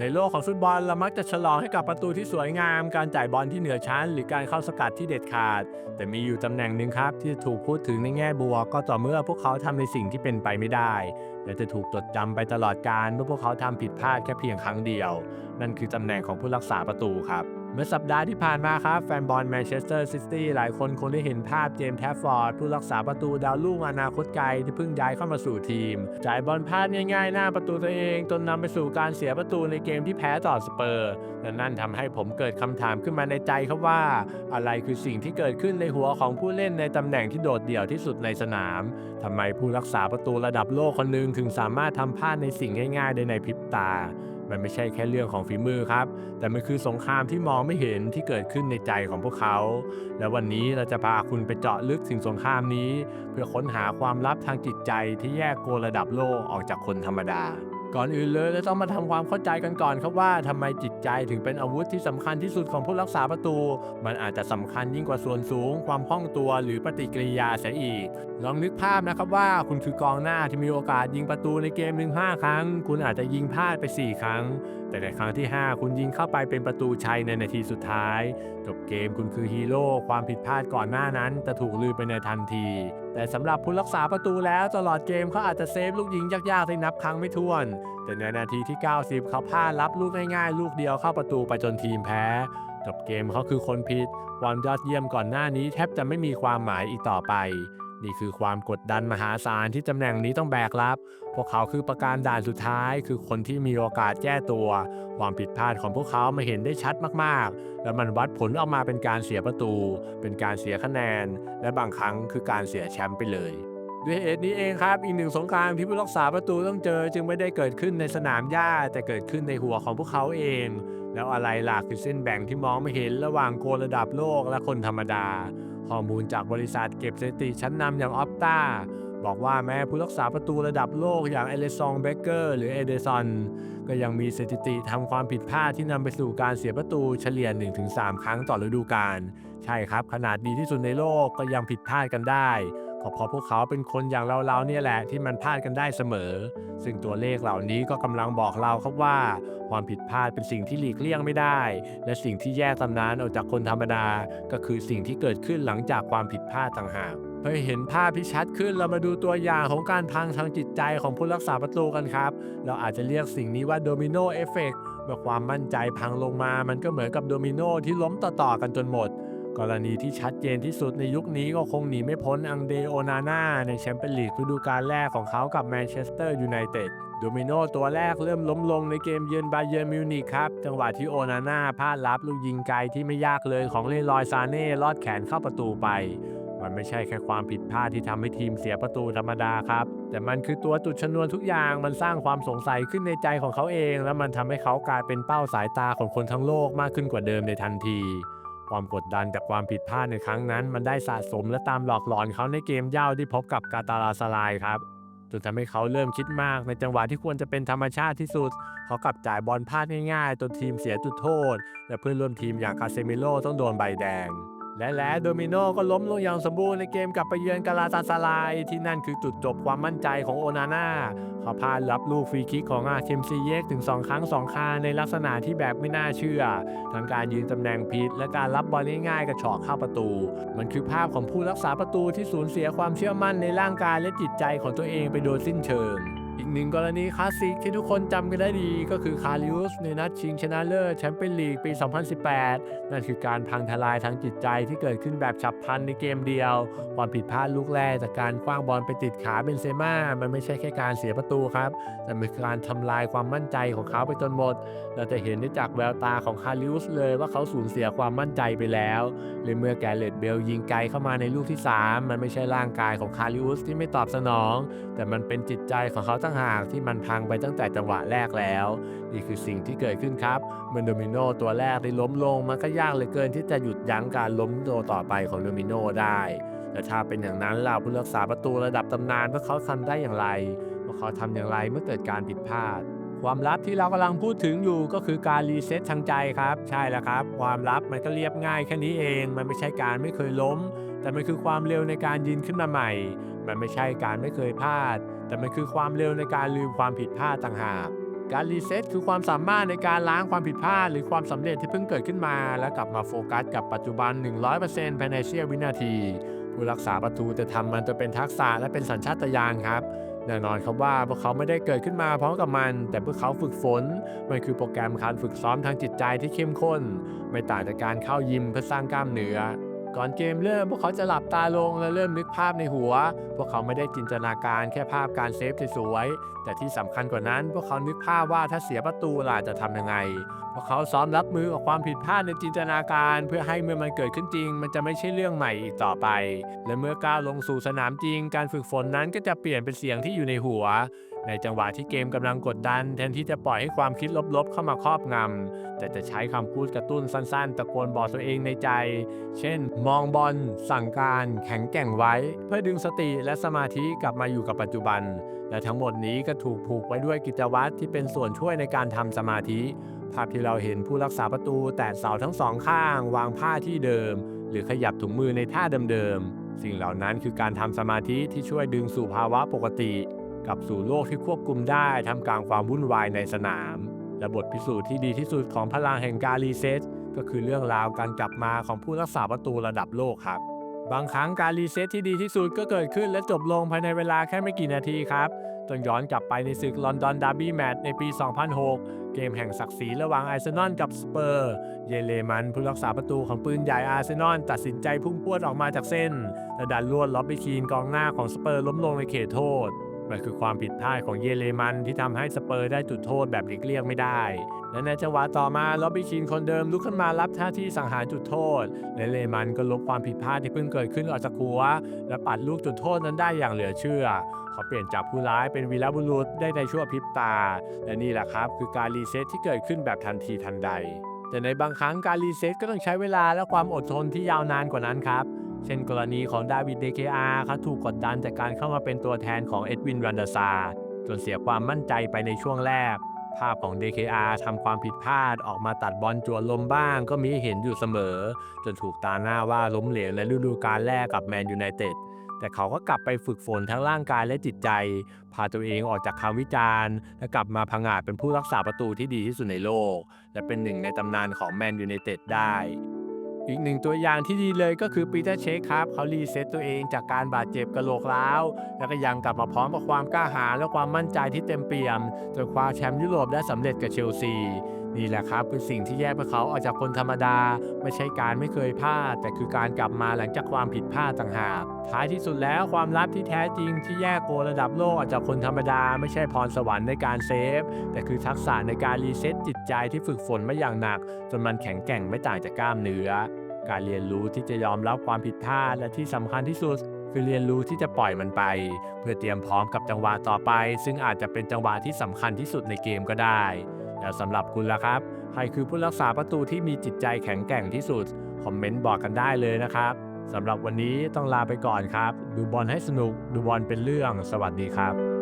ในโลกของฟุตบอลเรามักจะฉลองให้กับประตูที่สวยงาม การจ่ายบอลที่เหนือชั้น หรือการเข้าสกัดที่เด็ดขาด แต่มีอยู่ตำแหน่งหนึ่งครับ ที่ถูกพูดถึงในแง่บวกก็ต่อเมื่อพวกเขาทำในสิ่งที่เป็นไปไม่ได้ และจะถูกจดจำไปตลอดกาลเมื่อพวกเขาทำผิดพลาดแค่เพียงครั้งเดียว นั่นคือตำแหน่งของผู้รักษาประตูครับ เมื่อสัปดาห์ที่ผ่านมาครับ แฟนบอลแมนเชสเตอร์ซิตี้หลายคนคงได้เห็นภาพเจมส์แทฟฟอร์ดผู้รักษาประตูดาวรุ่งอนาคตไกลที่เพิ่งย้ายเข้ามาสู่ทีม จ่ายบอลพลาดง่ายๆ หน้าประตูตัวเองจนนำไปสู่การเสียประตูในเกมที่แพ้ต่อสเปอร์และนั่นทำให้ผมเกิดคำถามขึ้นมาในใจครับว่า อะไรคือสิ่งที่เกิดขึ้นในหัวของผู้เล่นในตำแหน่งที่โดดเดี่ยวที่สุดในสนามทำไมผู้รักษาประตูระดับโลกคนหนึงถึงสามารถทำพลาดในสิ่งง่าย ๆ ได้ในพริบตา มันไม่ใช่แค่เรื่องของฝีมือครับ แต่มันคือสงครามที่มองไม่เห็นที่เกิดขึ้นในใจของพวกเขา และวันนี้เราจะพาคุณไปเจาะลึกถึงสงครามนี้ เพื่อค้นหาความลับทางจิตใจที่แยกโกระดับโลกออกจากคนธรรมดา ก่อนอื่นเลยเราต้องมาทำความเข้าใจกันก่อนครับว่าทำไมจิตใจถึงเป็นอาวุธที่สำคัญที่สุดของผู้รักษาประตู มันอาจจะสำคัญยิ่งกว่าส่วนสูง ความคล่องตัวหรือปฏิกิริยาเสียอีก ลองนึกภาพนะครับว่าคุณคือกองหน้าที่มีโอกาสยิงประตูในเกมหนึ่งห้าครั้ง คุณอาจจะยิงพลาดไป 4 ครั้ง แต่ในครั้งที่ 5 คุณยิงเข้าไปเป็นประตูชัยในนาทีสุดท้าย จบเกมคุณคือฮีโร่ความผิดพลาดก่อนหน้านั้นจะถูกลืมไปในทันที แต่สำหรับผู้รักษาประตูแล้วตลอดเกมเขาอาจจะเซฟลูกยิงยากๆได้นับครั้งไม่ถ้วน แต่ในนาทีที่ 90 เขาพลาดรับลูกง่ายๆ ลูกเดียวเข้าประตูไปจนทีมแพ้จบเกมเขาคือคนผิดความยอดเยี่ยมก่อนหน้านี้แทบจะไม่มีความหมายอีกต่อไป นี่คือความกดดันมหาศาลที่ตำแหน่งนี้ต้องแบกรับ พวกเขาคือประการด่านสุดท้าย คือคนที่มีโอกาสแก้ตัว ความผิดพลาดของพวกเขามาเห็นได้ชัดมากๆ และมันวัดผลออกมาเป็นการเสียประตู เป็นการเสียคะแนน และบางครั้งคือการเสียแชมป์ไปเลยด้วยเหตุนี้เองครับ อีกหนึ่งสงครามที่ผู้รักษาประตูต้องเจอ จึงไม่ได้เกิดขึ้นในสนามหญ้าแต่เกิดขึ้นในหัวของพวกเขาเอง แล้วอะไรล่ะคือเส้นแบ่งที่มองไม่เห็นระหว่างโกระดับโลกและคนธรรมดา ข้อมูลจากบริษัทเก็บสถิติชั้นนำอย่างออฟตาบอกว่าแม้ผู้รักษาประตูระดับโลกอย่างเอเลซองเบเกอร์หรือเอเดซอนก็ยังมีสถิติทำความผิดพลาดที่นำไปสู่การเสียประตูเฉลี่ย 1-3 ครั้งต่อฤดูกาลใช่ครับขนาดดีที่สุดในโลกก็ยังผิดพลาดกันได้ เพราะพวกเขาเป็นคนอย่างเราๆเนี่ยแหละที่มันพลาดกันได้เสมอ ซึ่งตัวเลขเหล่านี้ก็กำลังบอกเราครับว่า ความผิดพลาดเป็นสิ่งที่หลีกเลี่ยงไม่ได้ และสิ่งที่แยกตำนานออกจากคนธรรมดา ก็คือสิ่งที่เกิดขึ้นหลังจากความผิดพลาดต่างหากเพื่อเห็นภาพที่ชัดขึ้นเรามาดูตัวอย่างของการพังทางจิตใจของผู้รักษาประตูกันครับ เราอาจจะเรียกสิ่งนี้ว่าโดมิโนเอฟเฟกต์เมื่อความมั่นใจพังลงมา มันก็เหมือนกับโดมิโนที่ล้มต่อๆกันจนหมด กรณีที่ชัดเจนที่สุดในยุคนี้ก็คงหนีไม่พ้นอังเดโอนาน่าในแชมเปี้ยนลีกฤดูกาลแรกของเขากับแมนเชสเตอร์ยูไนเต็ดโดมิโนตัวแรกเริ่มล้มลงในเกมเยือนบาเยิร์นมิวนิกครับ จังหวะที่โอนาน่าพลาดรับลูกยิงไกลที่ไม่ยากเลยของเลรอยซาเน่ลอดแขนเข้าประตูไป มันไม่ใช่แค่ความผิดพลาดที่ทำให้ทีมเสียประตูธรรมดาครับ แต่มันคือตัวจุดชนวนทุกอย่างมันสร้างความสงสัยขึ้นในใจของเขาเอง และมันทำให้เขากลายเป็นเป้าสายตาของคนทั้งโลกมากขึ้นกว่าเดิมในทันที ความกดดันจากความผิดพลาดในครั้งนั้น มันได้สะสมและตามหลอกหลอนเขาในเกมเย่าที่พบกับกาตาลาสลายครับจนทำให้เขาเริ่มคิดมากในจังหวะที่ควรจะเป็นธรรมชาติที่สุด เขากลับจ่ายบอลพลาดง่ายๆจนทีมเสียจุดโทษ และเพื่อนร่วมทีมอย่างคาเซมิโลต้องโดนใบแดง และแล้วโดมิโนก็ล้มลงอย่างสมบูรณ์ในเกมกลับไปเยือนกาลาตาสลายที่นั่นคือจุดจบความมั่นใจของโอนาน่าเขาพลาดรับลูกฟรีคิกของอาเคมซีเยกถึง 2 ครั้ง 2 คาในลักษณะที่แบบไม่น่าเชื่อ ทั้งการยืนตำแหน่งผิด และการรับบอลง่ายๆกระชอกเข้าประตู มันคือภาพของผู้รักษาประตูที่สูญเสียความเชื่อมั่นในร่างกายและจิตใจของตัวเองไปโดยสิ้นเชิง อีกหนึ่งกรณีคลาสสิกที่ทุกคนจำกันได้ดีก็คือคาริอุสในนัดชิงชนะเลิศแชมเปี้ยนลีกปี 2018 นั่นคือการพังทลายทางจิตใจที่เกิดขึ้นแบบฉับพลันในเกมเดียวความผิดพลาดลูกแรกจากการคว้างบอลไปติดขาเบนเซม่ามันไม่ใช่แค่การเสียประตูครับ แต่เป็นการทำลายความมั่นใจของเขาไปจนหมด เราจะเห็นได้จากแววตาของคาริอุสเลยว่าเขาสูญเสียความมั่นใจไปแล้วเลยเมื่อแกเรตเบลยิงไกลเข้ามาในลูกที่ 3 มันไม่ใช่ร่างกายของคาริอุสที่ไม่ตอบสนอง แต่มันเป็นจิตใจของเขาตั้งหากที่มันพังไปตั้งแต่จังหวะแรกแล้ว นี่คือสิ่งที่เกิดขึ้นครับเมื่อโดมิโนตัวแรกได้ล้มลงมันก็ยากเหลือเกินที่จะหยุดยั้งการล้มตัวต่อไปของโดมิโนได้แต่ถ้าเป็นอย่างนั้นล่ะผู้รักษาประตูระดับตำนานพวกเขาทำได้อย่างไรพวกเขาทำอย่างไรเมื่อเกิดการผิดพลาด ความลับที่เรากำลังพูดถึงอยู่ก็คือการรีเซ็ตทางใจครับ ใช่แล้วครับ ความลับมันก็เรียบง่ายแค่นี้เอง มันไม่ใช่การไม่เคยล้ม แต่มันคือความเร็วในการยืนขึ้นมาใหม่ มันไม่ใช่การไม่เคยพลาด แต่มันคือความเร็วในการลืมความผิดพลาดต่างหาก การรีเซ็ตคือความสามารถในการล้างความผิดพลาด หรือความสำเร็จที่เพิ่งเกิดขึ้นมา แล้วกลับมาโฟกัสกับปัจจุบัน 100%ภายในเสี้ยววินาที ผู้รักษาประตูจะทำมันจะเป็นทักษะและเป็นสัญชาตญาณครับแน่นอนครับว่าพวกเขาไม่ได้เกิดขึ้นมาพร้อมกับมัน แต่พวกเขาฝึกฝน มันคือโปรแกรมการฝึกซ้อมทางจิตใจที่เข้มข้น ไม่ต่างจากการเข้ายิมเพื่อสร้างกล้ามเนื้อ ก่อนเกมเริ่มพวกเขาจะหลับตาลงและเริ่มนึกภาพในหัว พวกเขาไม่ได้จินตนาการแค่ภาพการเซฟสวยๆแต่ที่สำคัญกว่านั้น พวกเขานึกภาพว่าถ้าเสียประตูล่ะจะทำยังไง พวกเขาซ้อมรับมือกับความผิดพลาดในจินตนาการ เพื่อให้เมื่อมันเกิดขึ้นจริง มันจะไม่ใช่เรื่องใหม่อีกต่อไป และเมื่อก้าวลงสู่สนามจริง การฝึกฝนนั้นก็จะเปลี่ยนเป็นเสียงที่อยู่ในหัว ในจังหวะที่เกมกำลังกดดัน แทนที่จะปล่อยให้ความคิดลบๆเข้ามาครอบงำ แต่จะใช้คำพูดกระตุ้นสั้นๆ ตะโกนบอกตัวเองในใจ เช่น มองบอลสั่งการแข็งแกร่งไว้ เพื่อดึงสติและสมาธิกลับมาอยู่กับปัจจุบัน และทั้งหมดนี้ก็ถูกผูกไว้ด้วยกิจวัตรที่เป็นส่วนช่วยในการทำสมาธิ ภาพที่เราเห็นผู้รักษาประตูแตะเสาทั้งสองข้าง วางผ้าที่เดิม หรือขยับถุงมือในท่าเดิมๆสิ่งเหล่านั้นคือการทำสมาธิที่ช่วยดึงสู่ภาวะปกติ กลับสู่โลกที่ควบคุมได้ทำกลางความวุ่นวายในสนาม และบทพิสูจน์ที่ดีที่สุดของพลังแห่งการรีเซ็ตก็คือเรื่องราวการกลับมาของผู้รักษาประตูระดับโลกครับ บางครั้งการรีเซ็ตที่ดีที่สุดก็เกิดขึ้นและจบลงภายในเวลาแค่ไม่กี่นาทีครับต้องย้อนกลับไปในศึกลอนดอนดาร์บี้แมตช์ในปี 2006 เกมแห่งศักดิ์ศรีระหว่างอาร์เซนอลกับสเปอร์ เยเลมันผู้รักษาประตูของปืนใหญ่อาร์เซนอลตัดสินใจพุ่งพรวดออกมาจากเส้นและดันลวดล็อบบี้คีนกองหน้าของสเปอร์ล้มลงในเขตโทษ มันคือความผิดพลาดของเยเลมันที่ทำให้สเปอร์ได้จุดโทษแบบหลีกเลี่ยงไม่ได้ และในจังหวะต่อมาล็อบบี้คีนคนเดิมลุกขึ้นมารับหน้าที่สังหารจุดโทษและเลมันก็ลบความผิดพลาดที่เพิ่งเกิดขึ้นออกจากหัว และปัดลูกจุดโทษนั้นได้อย่างเหลือเชื่อเขาเปลี่ยนจากผู้ร้ายเป็นวีรบุรุษได้ในชั่วพริบตา และนี่แหละครับคือการรีเซ็ตที่เกิดขึ้นแบบทันทีทันใดแต่ในบางครั้งการรีเซ็ตก็ต้องใช้เวลาและความอดทนที่ยาวนานกว่านั้นครับ เช่นกรณีของดาวิดเดเคอาเขาถูกกดดันจากการเข้ามาเป็นตัวแทนของเอ็ดวินรันดอร์ซาจนเสียความมั่นใจไปในช่วงแรก ภาพของ DKR ทำความผิดพลาดออกมาตัดบอลจวนลมบ้างก็มีเห็นอยู่เสมอ จนถูกตาหน้าว่าล้มเหลวในฤดูกาลแรกกับแมนยูไนเต็ดแต่เขาก็กลับไปฝึกฝนทั้งร่างกายและจิตใจ พาตัวเองออกจากคำวิจารณ์ และกลับมาพังอาจเป็นผู้รักษาประตูที่ดีที่สุดในโลก และเป็นหนึ่งในตำนานของแมนยูไนเต็ดได้ อีกหนึ่งตัวอย่างที่ดีเลยก็คือปีเตอร์เชคครับเขารีเซ็ตตัวเองจากการบาดเจ็บกระโหลกร้าว แล้วก็ยังกลับมาพร้อมกับความกล้าหาญและความมั่นใจที่เต็มเปี่ยมจนคว้าแชมป์ยุโรปได้สำเร็จกับเชลซี นี่แหละครับคือสิ่งที่แยกพวกเขาออกจากคนธรรมดา ไม่ใช่การไม่เคยพลาด แต่คือการกลับมาหลังจากความผิดพลาดต่างหากท้ายที่สุดแล้วความลับที่แท้จริงที่แยกโกระดับโลกออกจากคนธรรมดา ไม่ใช่พรสวรรค์ในการเซฟ แต่คือทักษะในการรีเซ็ตจิตใจที่ฝึกฝนมาอย่างหนัก จนมันแข็งแกร่งไม่ต่างจากกล้ามเนื้อ การเรียนรู้ที่จะยอมรับความผิดพลาดและที่สำคัญที่สุดคือเรียนรู้ที่จะปล่อยมันไป เพื่อเตรียมพร้อมกับจังหวะต่อไป ซึ่งอาจจะเป็นจังหวะที่สำคัญที่สุดในเกมก็ได้ แล้วสำหรับคุณล่ะครับ ใครคือผู้รักษาประตูที่มีจิตใจแข็งแกร่งที่สุด คอมเมนต์บอกกันได้เลยนะครับ สำหรับวันนี้ต้องลาไปก่อนครับ ดูบอลให้สนุก ดูบอลเป็นเรื่อง สวัสดีครับ